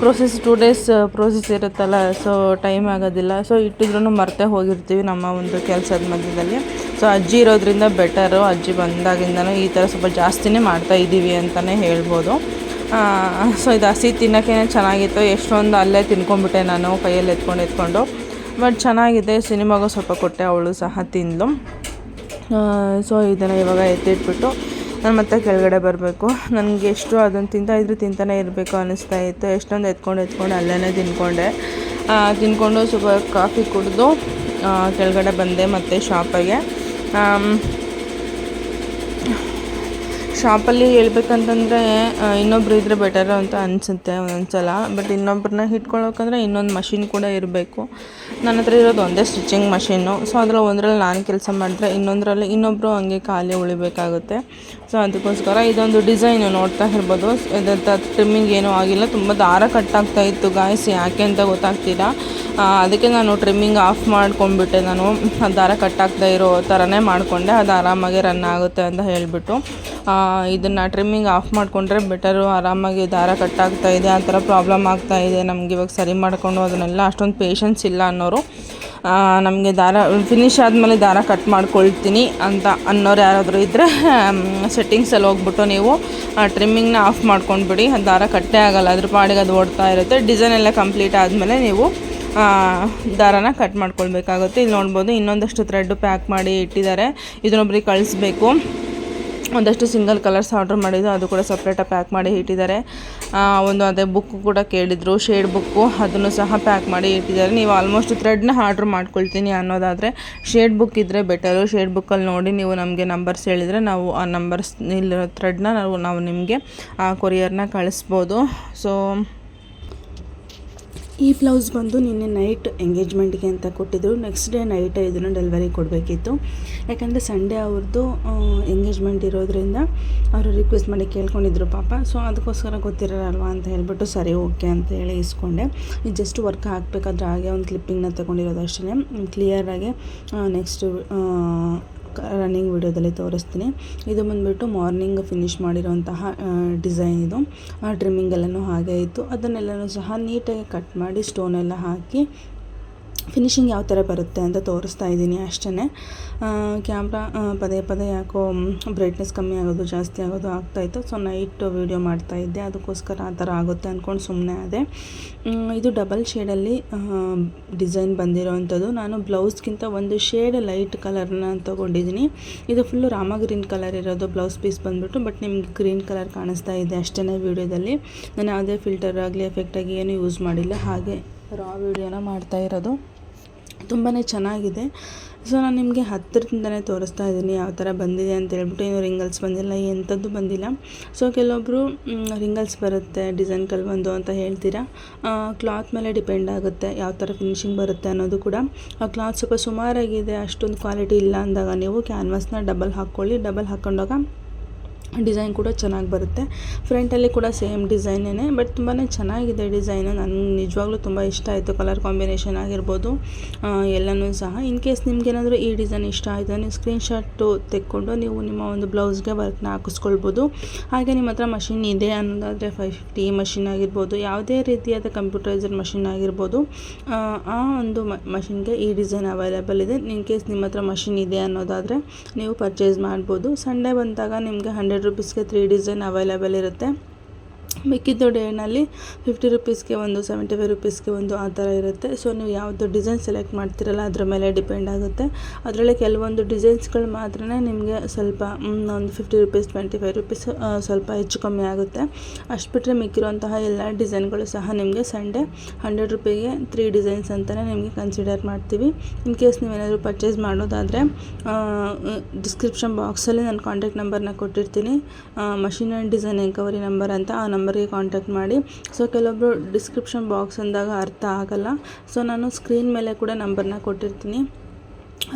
ಪ್ರೋಸೆಸ್ ಟೂ ಡೇಸ್ ಪ್ರೋಸೆಸ್ ಇರುತ್ತಲ್ಲ ಸೊ ಟೈಮ್ ಆಗೋದಿಲ್ಲ. ಸೊ ಇಟ್ಟಿದ್ರೂ ಮರ್ತೇ ಹೋಗಿರ್ತೀವಿ ನಮ್ಮ ಒಂದು ಕೆಲಸದ ಮಧ್ಯದಲ್ಲಿ. ಸೊ ಅಜ್ಜಿ ಇರೋದ್ರಿಂದ ಬೆಟರು ಅಜ್ಜಿ ಬಂದಾಗಿಂದನೂ ಈ ಥರ ಸ್ವಲ್ಪ ಜಾಸ್ತಿನೇ ಮಾಡ್ತಾ ಇದ್ದೀವಿ ಅಂತಲೇ ಹೇಳ್ಬೋದು. ಸೊ ಇದು ಹಸಿ ತಿನ್ನೋಕ್ಕೇನೆ ಚೆನ್ನಾಗಿತ್ತು. ಎಷ್ಟೊಂದು ಅಲ್ಲೇ ತಿನ್ಕೊಂಡ್ಬಿಟ್ಟೆ ನಾನು, ಕೈಯಲ್ಲಿ ಎತ್ಕೊಂಡು ಎತ್ಕೊಂಡು. ಬಟ್ ಚೆನ್ನಾಗಿದೆ, ಸಿನಿಮಾಗೂ ಸ್ವಲ್ಪ ಕೊಟ್ಟೆ ಅವಳು ಸಹ ತಿಂದಳು ಸೊ ಇದನ್ನು ಇವಾಗ ಎತ್ತಿಟ್ಬಿಟ್ಟು ನಾನು ಮತ್ತೆ ಕೆಳಗಡೆ ಬರಬೇಕು. ನನಗೆ ಎಷ್ಟು ಅದನ್ನು ತಿಂತಾ ಇದ್ರೂ ತಿಂತಾನೆ ಇರಬೇಕು ಅನ್ನಿಸ್ತಾ ಇತ್ತು. ಎಷ್ಟೊಂದು ಎತ್ಕೊಂಡು ಎತ್ಕೊಂಡು ಅಲ್ಲೇ ತಿನ್ಕೊಂಡೆ. ತಿನ್ಕೊಂಡು ಸ್ವಲ್ಪ ಕಾಫಿ ಕುಡಿದು ಕೆಳಗಡೆ ಬಂದೆ ಮತ್ತು ಶಾಪಿಗೆ ಶಾಪಲ್ಲಿ ಹೇಳ್ಬೇಕಂತಂದ್ರೆ ಇನ್ನೊಬ್ರು ಇದ್ರೆ ಬೆಟರ್ ಅಂತ ಅನಿಸುತ್ತೆ ಒಂದೊಂದ್ಸಲ. ಬಟ್ ಇನ್ನೊಬ್ರನ್ನ ಇಟ್ಕೊಳ್ಳೋಕಂದ್ರೆ ಇನ್ನೊಂದು ಮಷಿನ್ ಕೂಡ ಇರಬೇಕು. ನನ್ನ ಹತ್ರ ಇರೋದು ಒಂದೇ ಸ್ಟಿಚಿಂಗ್ ಮಷಿನ್ನು ಸೊ ಅದರಲ್ಲಿ ಒಂದರಲ್ಲಿ ನಾನು ಕೆಲಸ ಮಾಡಿದ್ರೆ ಇನ್ನೊಂದರಲ್ಲಿ ಇನ್ನೊಬ್ಬರು ಹಂಗೆ ಖಾಲಿ ಉಳಿಬೇಕಾಗುತ್ತೆ. ಸೊ ಅದಕ್ಕೋಸ್ಕರ ಇದೊಂದು ಡಿಸೈನು ನೋಡ್ತಾ ಇರ್ಬೋದು. ಇದಂಥ ಟ್ರಿಮ್ಮಿಂಗ್ ಏನೂ ಆಗಿಲ್ಲ. ತುಂಬ ದಾರ ಕಟ್ಟಾಗ್ತಾ ಇತ್ತು ಗಾಯಸ್ ಯಾಕೆ ಅಂತ ಗೊತ್ತಾಗ್ತಿಲ್ಲ. ಅದಕ್ಕೆ ನಾನು ಟ್ರಿಮ್ಮಿಂಗ್ ಆಫ್ ಮಾಡ್ಕೊಂಡ್ಬಿಟ್ಟೆ. ನಾನು ದಾರ ಕಟ್ಟಾಗ್ತಾ ಇರೋ ಥರನೇ ಮಾಡಿಕೊಂಡೆ. ಅದು ಆರಾಮಾಗಿ ರನ್ ಆಗುತ್ತೆ ಅಂತ ಹೇಳಿಬಿಟ್ಟು. ಇದನ್ನು ಟ್ರಿಮ್ಮಿಂಗ್ ಆಫ್ ಮಾಡಿಕೊಂಡ್ರೆ ಬೆಟರು ಆರಾಮಾಗಿ ದಾರ ಕಟ್ಟಾಗ್ತಾ ಇದೆ. ಆ ಥರ ಪ್ರಾಬ್ಲಮ್ ಆಗ್ತಾ ಇದೆ. ನಮ್ಗೆ ಇವಾಗ ಸರಿ ಮಾಡಿಕೊಂಡು ಅದನ್ನೆಲ್ಲ ಅಷ್ಟೊಂದು ಪೇಷನ್ಸ್ ಇಲ್ಲ ಅನ್ನೋರು. ನಮಗೆ ದಾರ ಫಿನಿಶ್ ಆದಮೇಲೆ ದಾರ ಕಟ್ ಮಾಡ್ಕೊಳ್ತೀನಿ ಅಂತ ಅನ್ನೋರು ಯಾರಾದರೂ ಇದ್ದರೆ ಸೆಟ್ಟಿಂಗ್ಸಲ್ಲಿ ಹೋಗ್ಬಿಟ್ಟು ನೀವು ಟ್ರಿಮ್ಮಿಂಗ್ನ ಆಫ್ ಮಾಡ್ಕೊಂಡ್ಬಿಡಿ. ಅದು ದಾರ ಕಟ್ಟೇ ಆಗಲ್ಲ. ಅದ್ರ ಪಾಡಿಗೆ ಅದು ಓಡ್ತಾ ಇರುತ್ತೆ. ಡಿಸೈನ್ ಎಲ್ಲ ಕಂಪ್ಲೀಟ್ ಆದಮೇಲೆ ನೀವು ದಾರನ ಕಟ್ ಮಾಡ್ಕೊಳ್ಬೇಕಾಗುತ್ತೆ. ಇಲ್ಲಿ ನೋಡ್ಬೋದು ಇನ್ನೊಂದಷ್ಟು ಥ್ರೆಡ್ ಪ್ಯಾಕ್ ಮಾಡಿ ಇಟ್ಟಿದ್ದಾರೆ. ಇದನ್ನೊಬ್ರಿಗೆ ಕಳಿಸ್ಬೇಕು. ಒಂದಷ್ಟು ಸಿಂಗಲ್ ಕಲರ್ಸ್ ಆರ್ಡ್ರ್ ಮಾಡಿದ್ದು, ಅದು ಕೂಡ ಸಪ್ರೇಟಾಗಿ ಪ್ಯಾಕ್ ಮಾಡಿ ಇಟ್ಟಿದ್ದಾರೆ. ಒಂದು ಅದೇ ಬುಕ್ ಕೂಡ ಕೇಳಿದರು ಶೇಡ್ ಬುಕ್ಕು ಅದನ್ನು ಸಹ ಪ್ಯಾಕ್ ಮಾಡಿ ಇಟ್ಟಿದ್ದಾರೆ. ನೀವು ಆಲ್ಮೋಸ್ಟ್ ಥ್ರೆಡ್ನ ಆರ್ಡ್ರ್ ಮಾಡ್ಕೊಳ್ತೀನಿ ಅನ್ನೋದಾದರೆ ಶೇಡ್ ಬುಕ್ ಇದ್ದರೆ ಬೆಟರು ಶೇಡ್ ಬುಕ್ಕಲ್ಲಿ ನೋಡಿ ನೀವು ನಮಗೆ ನಂಬರ್ಸ್ ಹೇಳಿದರೆ ನಾವು ಆ ನಂಬರ್ಸ್ ಇಲ್ಲಿರೋ ಥ್ರೆಡ್ನ ನಾವು ನಾವು ನಿಮಗೆ, ಆ ಕೊರಿಯರ್ನ ಕಳಿಸ್ಬೋದು. ಸೊ ಈ ಬ್ಲೌಸ್ ಬಂದು ನಿನ್ನೆ ನೈಟ್ ಎಂಗೇಜ್ಮೆಂಟ್ಗೆ ಅಂತ ಕೊಟ್ಟಿದ್ರು. ನೆಕ್ಸ್ಟ್ ಡೇ ನೈಟ್ ಇದನ್ನು ಡೆಲಿವರಿ ಕೊಡಬೇಕಿತ್ತು. ಯಾಕಂದರೆ ಸಂಡೇ ಅವ್ರದ್ದು ಎಂಗೇಜ್ಮೆಂಟ್ ಇರೋದ್ರಿಂದ ಅವರು ರಿಕ್ವೆಸ್ಟ್ ಮಾಡಿ ಕೇಳ್ಕೊಂಡಿದ್ರು ಪಾಪ. ಸೊ ಅದಕ್ಕೋಸ್ಕರ ಗೊತ್ತಿರಲ್ವಾ ಅಂತ ಹೇಳ್ಬಿಟ್ಟು ಸರಿ ಓಕೆ ಅಂತ ಹೇಳಿ ಇಸ್ಕೊಂಡೆ. ಇದು ಜಸ್ಟ್ ವರ್ಕ್ ಹಾಕಬೇಕಾದ್ರೆ ಹಾಗೆ ಒಂದು ಕ್ಲಿಪ್ಪಿಂಗ್ನ ತೊಗೊಂಡಿರೋದು ಅಷ್ಟೇ ಕ್ಲಿಯರಾಗಿ ನೆಕ್ಸ್ಟ್ ರನ್ನಿಂಗ್ ವಿಡಿಯೋದಲ್ಲಿ ತೋರಿಸ್ತೀನಿ. ಇದು ಬಂದುಬಿಟ್ಟು ಮಾರ್ನಿಂಗ್ ಫಿನಿಷ್ ಮಾಡಿರೋಂತಹ ಡಿಸೈನ್ ಇದು. ಆ ಟ್ರಿಮ್ಮಿಂಗ್ ಎಲ್ಲನೂ ಹಾಗೆ ಇತ್ತು. ಅದನ್ನೆಲ್ಲನೂ ಸಹ ನೀಟಾಗಿ ಕಟ್ ಮಾಡಿ ಸ್ಟೋನೆಲ್ಲ ಹಾಕಿ ಫಿನಿಶಿಂಗ್ ಯಾವ ಥರ ಬರುತ್ತೆ ಅಂತ ತೋರಿಸ್ತಾ ಇದ್ದೀನಿ ಅಷ್ಟೇ ಕ್ಯಾಮ್ರಾ ಪದೇ ಪದೇ ಯಾಕೋ ಬ್ರೈಟ್ನೆಸ್ ಕಮ್ಮಿ ಆಗೋದು, ಜಾಸ್ತಿ ಆಗೋದು ಆಗ್ತಾಯಿತ್ತು ಸೊ ನೈಟ್ ವೀಡಿಯೋ ಮಾಡ್ತಾ ಇದ್ದೆ. ಅದಕ್ಕೋಸ್ಕರ ಆ ಥರ ಆಗುತ್ತೆ ಅಂದ್ಕೊಂಡು ಸುಮ್ಮನೆ ಅದೇ ಇದು ಡಬಲ್ ಶೇಡಲ್ಲಿ ಡಿಸೈನ್ ಬಂದಿರೋವಂಥದ್ದು ನಾನು ಬ್ಲೌಸ್ಗಿಂತ ಒಂದು ಶೇಡ್ ಲೈಟ್ ಕಲರ್ನ ತೊಗೊಂಡಿದ್ದೀನಿ. ಇದು ಫುಲ್ಲು ರಾಮ ಗ್ರೀನ್ ಕಲರ್ ಇರೋದು ಬ್ಲೌಸ್ ಪೀಸ್ ಬಂದುಬಿಟ್ಟು ಬಟ್ ನಿಮ್ಗೆ ಗ್ರೀನ್ ಕಲರ್ ಕಾಣಿಸ್ತಾ ಇದೆ ಅಷ್ಟೇ ವೀಡಿಯೋದಲ್ಲಿ ನಾನು ಯಾವುದೇ ಫಿಲ್ಟರ್ ಆಗಲಿ ಎಫೆಕ್ಟಾಗಿ ಏನು ಯೂಸ್ ಮಾಡಿಲ್ಲ. ಹಾಗೆ ರಾ ವೀಡಿಯೋನ ಮಾಡ್ತಾ ಇರೋದು. ತುಂಬಾ ಚೆನ್ನಾಗಿದೆ. ಸೊ ನಾನು ನಿಮಗೆ ಹತ್ತಿರದಿಂದಲೇ ತೋರಿಸ್ತಾ ಇದ್ದೀನಿ ಯಾವ ಥರ ಬಂದಿದೆ ಅಂತ ಹೇಳ್ಬಿಟ್ಟು. ಏನು ರಿಂಗಲ್ಸ್ ಬಂದಿಲ್ಲ ಎಂಥದ್ದು ಬಂದಿಲ್ಲ. ಸೊ ಕೆಲವೊಬ್ಬರು ರಿಂಗಲ್ಸ್ ಬರುತ್ತೆ, ಡಿಸೈನ್ ಕೆಲವೊಂದು ಅಂತ ಹೇಳ್ತೀರಾ. ಕ್ಲಾತ್ ಮೇಲೆ ಡಿಪೆಂಡ್ ಆಗುತ್ತೆ ಯಾವ ಥರ ಫಿನಿಶಿಂಗ್ ಬರುತ್ತೆ ಅನ್ನೋದು ಕೂಡ. ಆ ಕ್ಲಾತ್ ಸ್ವಲ್ಪ ಸುಮಾರಾಗಿದೆ, ಅಷ್ಟೊಂದು ಕ್ವಾಲಿಟಿ ಇಲ್ಲ ಅಂದಾಗ ನೀವು ಕ್ಯಾನ್ವಾಸ್ನ ಡಬಲ್ ಹಾಕ್ಕೊಳ್ಳಿ. ಡಬಲ್ ಹಾಕ್ಕೊಂಡಾಗ ಡಿಸೈನ್ ಕೂಡ ಚೆನ್ನಾಗಿ ಬರುತ್ತೆ. ಫ್ರಂಟಲ್ಲಿ ಕೂಡ ಸೇಮ್ ಡಿಸೈನೇ ಬಟ್ ತುಂಬಾ ಚೆನ್ನಾಗಿದೆ ಡಿಸೈನು. ನನಗೆ ನಿಜವಾಗ್ಲೂ ತುಂಬ ಇಷ್ಟ ಆಯಿತು ಕಲರ್ ಕಾಂಬಿನೇಷನ್ ಆಗಿರ್ಬೋದು. ಎಲ್ಲನೂ ಸಹ. ಇನ್ ಕೇಸ್ ನಿಮ್ಗೇನಾದರೂ ಈ ಡಿಸೈನ್ ಇಷ್ಟ ಆಯಿತು, ನೀವು ಸ್ಕ್ರೀನ್ಶಾಟು ತೆಕ್ಕೊಂಡು ನೀವು ನಿಮ್ಮ ಒಂದು ಬ್ಲೌಸ್ಗೆ ವರ್ಕ್ನ ಹಾಕಿಸ್ಕೊಳ್ಬೋದು. ಹಾಗೆ ನಿಮ್ಮ ಹತ್ರ ಮಷಿನ್ ಇದೆ ಅನ್ನೋದಾದರೆ ಫೈವ್ ಫಿಫ್ಟಿ ಮಷಿನ್ ಆಗಿರ್ಬೋದು. ಯಾವುದೇ ರೀತಿಯಾದ ಕಂಪ್ಯೂಟರೈಸರ್ ಮಷಿನ್ ಆಗಿರ್ಬೋದು. ಆ ಒಂದು ಮಷಿನ್ಗೆ ಈ ಡಿಸೈನ್ ಅವೈಲೇಬಲ್ ಇದೆ. ಇನ್ ಕೇಸ್ ನಿಮ್ಮ ಹತ್ರ ಮಷಿನ್ ಇದೆ ಅನ್ನೋದಾದರೆ ನೀವು ಪರ್ಚೇಸ್ ಮಾಡ್ಬೋದು. ಸಂಡೇ ಬಂದಾಗ ನಿಮಗೆ ಹಂಡ್ರೆಡ್ ರುಪೀಸ್ಗೆ ತ್ರೀ ಡಿಸೈನ್ ಅವೈಲೇಬಲ್ ಇರುತ್ತೆ ಮಿಕ್ಕಿದ್ದು ಡೇನಲ್ಲಿ ಫಿಫ್ಟಿ ರುಪೀಸ್ಗೆ ಒಂದು, ಸೆವೆಂಟಿ ಫೈವ್ ರುಪೀಸ್ಗೆ ಒಂದು ಆ ಥರ ಇರುತ್ತೆ. ಸೊ, ನೀವು ಯಾವುದು ಡಿಸೈನ್ ಸೆಲೆಕ್ಟ್ ಮಾಡ್ತಿರಲ್ಲ, ಅದ್ರ ಮೇಲೆ ಡಿಪೆಂಡ್ ಆಗುತ್ತೆ. ಅದರಲ್ಲಿ ಕೆಲವೊಂದು ಡಿಸೈನ್ಸ್ಗಳು ಮಾತ್ರ ನಿಮಗೆ ಸ್ವಲ್ಪ ಒಂದು fifty rupees, twenty five rupees ಸ್ವಲ್ಪ ಹೆಚ್ಚು ಕಮ್ಮಿ ಆಗುತ್ತೆ. ಅಷ್ಟು ಬಿಟ್ಟರೆ ಮಿಕ್ಕಿರುವಂತಹ ಎಲ್ಲ ಡಿಸೈನ್ಗಳು ಸಹ ನಿಮಗೆ ಸಂಡೇ ಹಂಡ್ರೆಡ್ ರುಪೀಗೆ ತ್ರೀ ಡಿಸೈನ್ಸ್ ಅಂತಲೇ ನಿಮಗೆ ಕನ್ಸಿಡರ್ ಮಾಡ್ತೀವಿ. ಇನ್ ಕೇಸ್ ನೀವೇನಾದರೂ ಪರ್ಚೇಸ್ ಮಾಡೋದಾದರೆ ಡಿಸ್ಕ್ರಿಪ್ಷನ್ ಬಾಕ್ಸಲ್ಲಿ ನಾನು ಕಾಂಟ್ಯಾಕ್ಟ್ ನಂಬರ್ನ ಕೊಟ್ಟಿರ್ತೀನಿ. Machine and design enquiry number ಅಂತ ಆ ನಂಬರ್ಗೆ ಕಾಂಟ್ಯಾಕ್ಟ್ ಮಾಡಿ. ಸೊ ಕೆಲವೊಬ್ಬರು ಡಿಸ್ಕ್ರಿಪ್ಷನ್ ಬಾಕ್ಸ್ ಅಂದಾಗ ಅರ್ಥ ಆಗಲ್ಲ. ಸೊ ನಾನು ಸ್ಕ್ರೀನ್ ಮೇಲೆ ಕೂಡ ನಂಬರ್ನ ಕೊಟ್ಟಿರ್ತೀನಿ.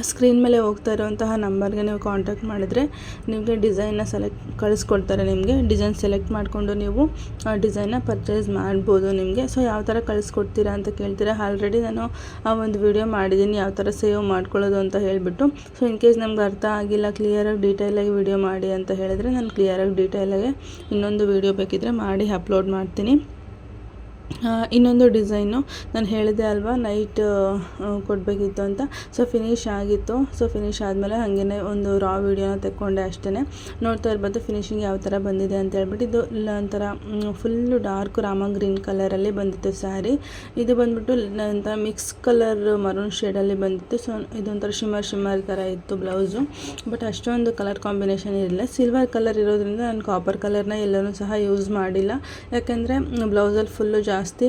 ಸ್ಕ್ರೀನ್ ಮೇಲೆ ಹೋಗ್ತಾ ಇರೋಂತಹ ನಂಬರ್ಗೆ ನೀವು ಕಾಂಟ್ಯಾಕ್ಟ್ ಮಾಡಿದರೆ ನಿಮಗೆ ಡಿಸೈನ್ನ ಸೆಲೆಕ್ಟ್ ಕಳಿಸ್ಕೊಡ್ತಾರೆ ನಿಮಗೆ. ಡಿಸೈನ್ ಸೆಲೆಕ್ಟ್ ಮಾಡಿಕೊಂಡು ನೀವು, ಆ ಡಿಸೈನ್ನ ಪರ್ಚೇಸ್ ಮಾಡ್ಬೋದು ನಿಮಗೆ. ಸೊ ಯಾವ ಥರ ಕಳಿಸ್ಕೊಡ್ತೀರಾ ಅಂತ ಕೇಳ್ತೀರಾ? ಆಲ್ರೆಡಿ ನಾನು, ಆ, ಒಂದು ವಿಡಿಯೋ ಮಾಡಿದ್ದೀನಿ. ಯಾವ ಥರ ಸೇವ್ ಮಾಡ್ಕೊಳ್ಳೋದು ಅಂತ ಹೇಳಿಬಿಟ್ಟು. ಸೊ ಇನ್ ಕೇಸ್ ನಮ್ಗೆ ಅರ್ಥ ಆಗಿಲ್ಲ ಕ್ಲಿಯರಾಗಿ ಡೀಟೇಲಾಗಿ ವಿಡಿಯೋ ಮಾಡಿ ಅಂತ ಹೇಳಿದರೆ ನಾನು ಕ್ಲಿಯರಾಗಿ ಡೀಟೇಲಾಗಿ ಇನ್ನೊಂದು ವಿಡಿಯೋ ಬೇಕಿದ್ದರೆ ಮಾಡಿ ಅಪ್ಲೋಡ್ ಮಾಡ್ತೀನಿ. ಇನ್ನೊಂದು ಡಿಸೈನು ನಾನು ಹೇಳಿದೆ ಅಲ್ವಾ ನೈಟ್ ಕೊಡಬೇಕಿತ್ತು ಅಂತ. ಸೊ ಫಿನಿಶ್ ಆಗಿತ್ತು. ಸೊ ಫಿನಿಶ್ ಆದಮೇಲೆ ಹಾಗೇ ಒಂದು ರಾ ವೀಡಿಯೋನ ತೆಕ್ಕೊಂಡೆ ಅಷ್ಟೇ ನೋಡ್ತಾ ಇರ್ಬೋದು ಫಿನಿಶಿಂಗ್ ಯಾವ ಥರ ಬಂದಿದೆ ಅಂತ ಹೇಳ್ಬಿಟ್ಟು, ಇದು ಒಂಥರ ಫುಲ್ಲು ಡಾರ್ಕ್ ರಾಮ ಗ್ರೀನ್ ಕಲರಲ್ಲಿ ಬಂದಿತ್ತು ಸ್ಯಾರಿ ಇದು ಬಂದ್ಬಿಟ್ಟು ನಂತರ ಮಿಕ್ಸ್ ಕಲರ್ ಮರೂನ್ ಶೇಡಲ್ಲಿ ಬಂದಿತ್ತು. ಸೊ ಇದೊಂಥರ ಶಿಮರ್ ಶಿಮರ್ ಥರ ಇತ್ತು ಬ್ಲೌಸು ಬಟ್ ಅಷ್ಟೊಂದು ಕಲರ್ ಕಾಂಬಿನೇಷನ್ ಇರಲಿಲ್ಲ. ಸಿಲ್ವರ್ ಕಲರ್ ಇರೋದ್ರಿಂದ ನಾನು ಕಾಪರ್ ಕಲರ್ನ ಎಲ್ಲನೂ ಸಹ ಯೂಸ್ ಮಾಡಿಲ್ಲ. ಯಾಕೆಂದರೆ ಬ್ಲೌಸಲ್ಲಿ ಫುಲ್ಲು ಜಾಸ್ತಿ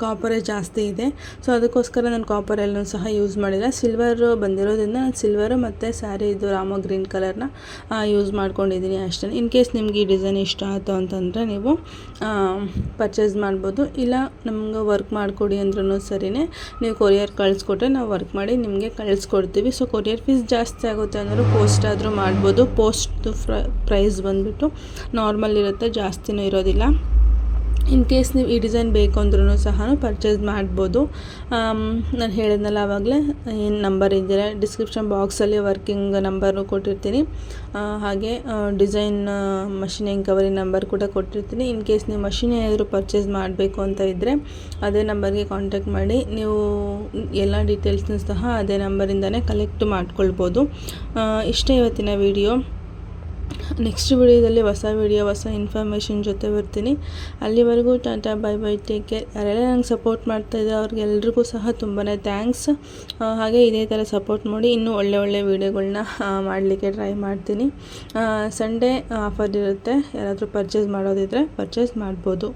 ಕಾಪರೇ ಜಾಸ್ತಿ ಇದೆ. ಸೊ ಅದಕ್ಕೋಸ್ಕರ ನಾನು ಕಾಪರ್ ಎಲ್ಲೂ ಸಹ ಯೂಸ್ ಮಾಡಿಲ್ಲ. ಸಿಲ್ವರ್ ಬಂದಿರೋದ್ರಿಂದ ನಾನು ಸಿಲ್ವರು ಮತ್ತು ಸ್ಯಾರಿ ಇದು ರಾಮ ಗ್ರೀನ್ ಕಲರ್ನ ಯೂಸ್ ಮಾಡ್ಕೊಂಡಿದ್ದೀನಿ ಅಷ್ಟೇ. ಇನ್ ಕೇಸ್ ನಿಮ್ಗೆ ಈ ಡಿಸೈನ್ ಇಷ್ಟ ಆಯಿತು ಅಂತಂದರೆ ನೀವು ಪರ್ಚೇಸ್ ಮಾಡ್ಬೋದು. ಇಲ್ಲ ನಮ್ಗೆ ವರ್ಕ್ ಮಾಡಿಕೊಡಿ ಅಂದ್ರೂ ಸರಿಯೇ ನೀವು ಕೊರಿಯರ್ ಕಳಿಸ್ಕೊಟ್ರೆ ನಾವು ವರ್ಕ್ ಮಾಡಿ ನಿಮಗೆ ಕಳಿಸ್ಕೊಡ್ತೀವಿ. ಸೊ ಕೊರಿಯರ್ ಫೀಸ್ ಜಾಸ್ತಿ ಆಗುತ್ತೆ ಅಂದರೂ ಪೋಸ್ಟ್ ಆದರೂ ಮಾಡ್ಬೋದು. ಪೋಸ್ಟ್ ಪ್ರೈಸ್ ಬಂದುಬಿಟ್ಟು ನಾರ್ಮಲ್ ಇರುತ್ತೆ, ಜಾಸ್ತಿನೂ ಇರೋದಿಲ್ಲ. ಇನ್ ಕೇಸ್ ನೀವು ಈ ಡಿಸೈನ್ ಬೇಕು ಅಂದ್ರೂ ಸಹ ಪರ್ಚೇಸ್ ಮಾಡ್ಬೋದು. ನಾನು ಹೇಳಿದ್ನಲ್ಲ ಆವಾಗಲೇ ಏನು ನಂಬರ್ ಇದ್ದೀರಾ ಡಿಸ್ಕ್ರಿಪ್ಷನ್ ಬಾಕ್ಸಲ್ಲಿ ವರ್ಕಿಂಗ್ ನಂಬರು ಕೊಟ್ಟಿರ್ತೀನಿ. ಹಾಗೆ ಡಿಸೈನ್ ಮಷಿನ್ ಎಂಕವರಿ ನಂಬರ್ ಕೂಡ ಕೊಟ್ಟಿರ್ತೀನಿ. ಇನ್ ಕೇಸ್ ನೀವು ಮಷಿನ್ ಏನಾದರೂ ಪರ್ಚೇಸ್ ಮಾಡಬೇಕು ಅಂತ ಇದ್ದರೆ ಅದೇ ನಂಬರ್ಗೆ ಕಾಂಟ್ಯಾಕ್ಟ್ ಮಾಡಿ. ನೀವು ಎಲ್ಲ ಡೀಟೇಲ್ಸ್ನ ಸಹ ಅದೇ ನಂಬರಿಂದನೇ ಕಲೆಕ್ಟ್ ಮಾಡ್ಕೊಳ್ಬೋದು. ಇಷ್ಟೇ ಇವತ್ತಿನ ವಿಡಿಯೋ. ನೆಕ್ಸ್ಟ್ ವಿಡಿಯೋದಲ್ಲಿ ಹೊಸ ವಿಡಿಯೋ ಹೊಸ ಇನ್ಫಾರ್ಮೇಷನ್ ಜೊತೆ ಬರ್ತೀನಿ. ಅಲ್ಲಿವರೆಗೂ tata bye bye take care ಯಾರೆಲ್ಲ ನಂಗೆ ಸಪೋರ್ಟ್ ಮಾಡ್ತಾ ಇದ್ದಾರೆ ಅವ್ರಿಗೆಲ್ರಿಗೂ ಸಹ ತುಂಬಾ ಥ್ಯಾಂಕ್ಸ್ ಹಾಗೆ ಇದೇ ಥರ ಸಪೋರ್ಟ್ ಮಾಡಿ ಇನ್ನೂ ಒಳ್ಳೆ ಒಳ್ಳೆ ವೀಡಿಯೋಗಳನ್ನ ಮಾಡಲಿಕ್ಕೆ ಟ್ರೈ ಮಾಡ್ತೀನಿ. ಸಂಡೇ ಆಫರ್ ಇರುತ್ತೆ. ಯಾರಾದರೂ ಪರ್ಚೇಸ್ ಮಾಡೋದಿದ್ದರೆ ಪರ್ಚೇಸ್ ಮಾಡ್ಬೋದು.